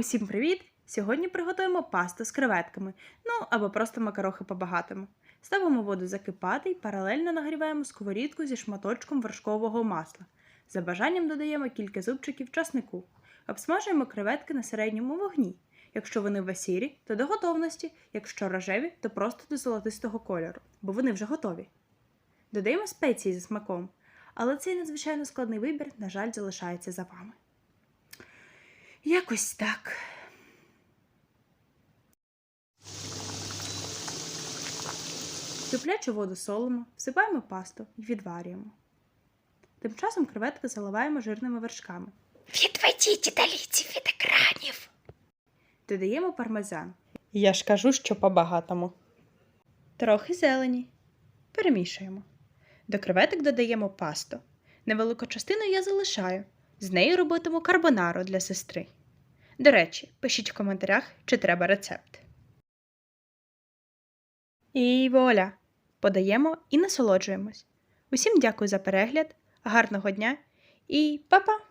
Усім привіт! Сьогодні приготуємо пасту з креветками, ну або просто макарохи по-багатому. Ставимо воду закипати і паралельно нагріваємо сковорідку зі шматочком вершкового масла. За бажанням додаємо кілька зубчиків часнику. Обсмажуємо креветки на середньому вогні. Якщо вони весірі, то до готовності, якщо рожеві, то просто до золотистого кольору, бо вони вже готові. Додаємо спеції за смаком, але цей надзвичайно складний вибір, на жаль, залишається за вами. Якось так. Киплячу воду солимо, всипаємо пасту і відварюємо. Тим часом креветки заливаємо жирними вершками. Відведіть італійців від екранів. Додаємо пармезан, Я ж кажу, що по-багатому. трохи зелені. Перемішуємо. До креветок додаємо пасту. Невелику частину я залишаю. З нею робитиму карбонару для сестри. До речі, пишіть в коментарях, чи треба рецепт. І воля! Подаємо і насолоджуємось. Усім дякую за перегляд, гарного дня і па-па!